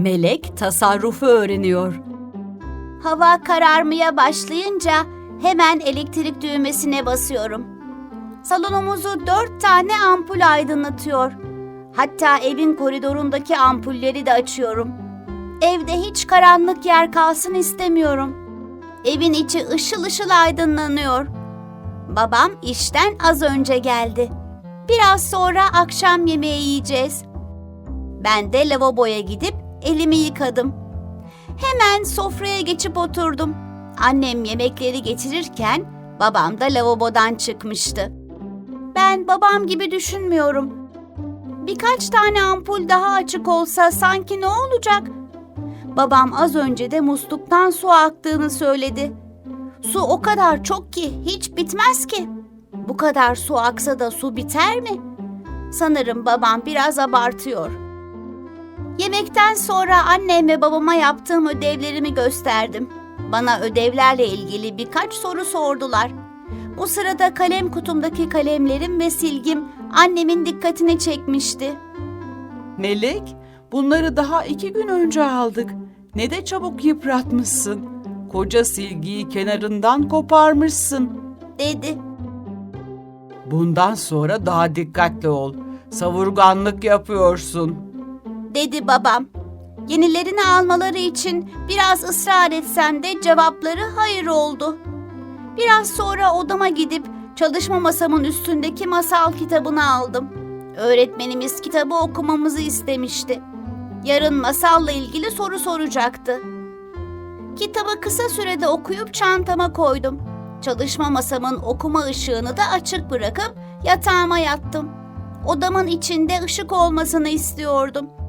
Melek tasarrufu öğreniyor. Hava kararmaya başlayınca hemen elektrik düğmesine basıyorum. Salonumuzu dört tane ampul aydınlatıyor. Hatta evin koridorundaki ampulleri de açıyorum. Evde hiç karanlık yer kalsın istemiyorum. Evin içi ışıl ışıl aydınlanıyor. Babam işten az önce geldi. Biraz sonra akşam yemeği yiyeceğiz. Ben de lavaboya gidip elimi yıkadım. Hemen sofraya geçip oturdum. Annem yemekleri getirirken babam da lavabodan çıkmıştı. Ben babam gibi düşünmüyorum. Birkaç tane ampul daha açık olsa sanki ne olacak? Babam az önce de musluktan su aktığını söyledi. Su o kadar çok ki hiç bitmez ki. Bu kadar su aksa da su biter mi? Sanırım babam biraz abartıyor. Yemekten sonra annem ve babama yaptığım ödevlerimi gösterdim. Bana ödevlerle ilgili birkaç soru sordular. Bu sırada kalem kutumdaki kalemlerim ve silgim annemin dikkatini çekmişti. Melek, bunları daha iki gün önce aldık. Ne de çabuk yıpratmışsın. Koca silgiyi kenarından koparmışsın. Dedi. Bundan sonra daha dikkatli ol. Savurganlık yapıyorsun. Dedi babam. Yenilerini almaları için biraz ısrar etsem de cevapları hayır oldu. Biraz sonra odama gidip çalışma masamın üstündeki masal kitabını aldım. Öğretmenimiz kitabı okumamızı istemişti. Yarın masalla ilgili soru soracaktı. Kitabı kısa sürede okuyup çantama koydum. Çalışma masamın okuma ışığını da açık bırakıp yatağıma yattım. Odamın içinde ışık olmasını istiyordum.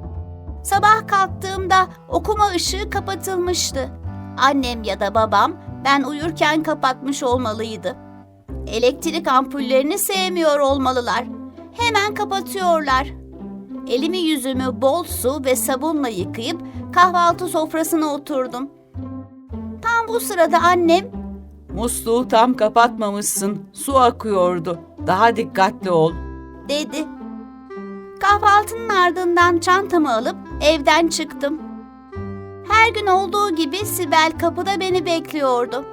Sabah kalktığımda okuma ışığı kapatılmıştı. Annem ya da babam ben uyurken kapatmış olmalıydı. Elektrik ampullerini sevmiyor olmalılar. Hemen kapatıyorlar. Elimi yüzümü bol su ve sabunla yıkayıp kahvaltı sofrasına oturdum. Tam bu sırada annem Musluğu tam kapatmamışsın. Su akıyordu. Daha dikkatli ol. dedi. Kahvaltının ardından çantamı alıp evden çıktım. Her gün olduğu gibi Sibel kapıda beni bekliyordu.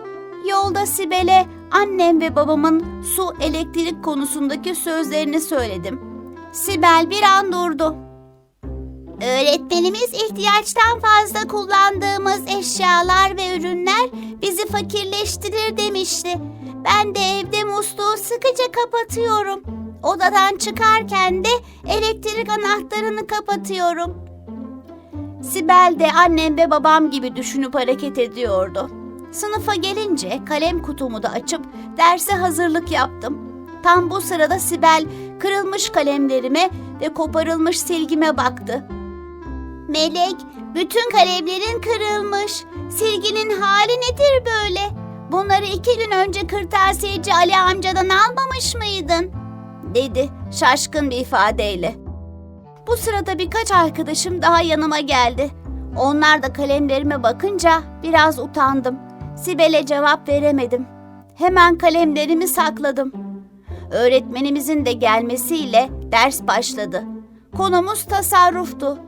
Yolda Sibel'e annem ve babamın su elektrik konusundaki sözlerini söyledim. Sibel bir an durdu. Öğretmenimiz ihtiyaçtan fazla kullandığımız eşyalar ve ürünler bizi fakirleştirir demişti. Ben de evde musluğu sıkıca kapatıyorum. Odadan çıkarken de elektrik anahtarını kapatıyorum. Sibel de annem ve babam gibi düşünüp hareket ediyordu. Sınıfa gelince kalem kutumu da açıp derse hazırlık yaptım. Tam bu sırada Sibel kırılmış kalemlerime ve koparılmış silgime baktı. Melek, bütün kalemlerin kırılmış. Silginin hali nedir böyle? Bunları iki gün önce kırtasiyeci Ali amcadan almamış mıydın? Dedi şaşkın bir ifadeyle. Bu sırada birkaç arkadaşım daha yanıma geldi. Onlar da kalemlerime bakınca biraz utandım. Sibel'e cevap veremedim. Hemen kalemlerimi sakladım. Öğretmenimizin de gelmesiyle ders başladı. Konumuz tasarruftu.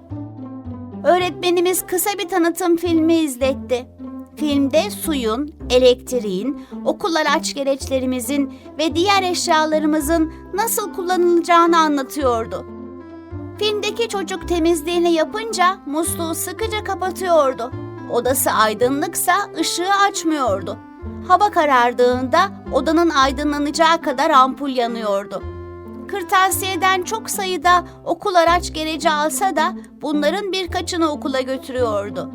Öğretmenimiz kısa bir tanıtım filmi izletti. Filmde suyun, elektriğin, okul araç gereçlerimizin ve diğer eşyalarımızın nasıl kullanılacağını anlatıyordu. Filmdeki çocuk temizliğini yapınca musluğu sıkıca kapatıyordu. Odası aydınlıksa ışığı açmıyordu. Hava karardığında odanın aydınlanacağı kadar ampul yanıyordu. Kırtasiyeden çok sayıda okul araç gereci alsa da bunların birkaçını okula götürüyordu.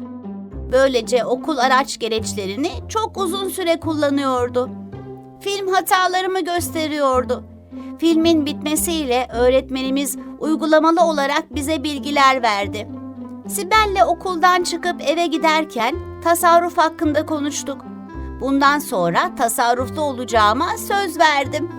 Böylece okul araç gereçlerini çok uzun süre kullanıyordu. Film hatalarımı gösteriyordu. Filmin bitmesiyle öğretmenimiz uygulamalı olarak bize bilgiler verdi. Sibel'le okuldan çıkıp eve giderken tasarruf hakkında konuştuk. Bundan sonra tasarruflu olacağıma söz verdim.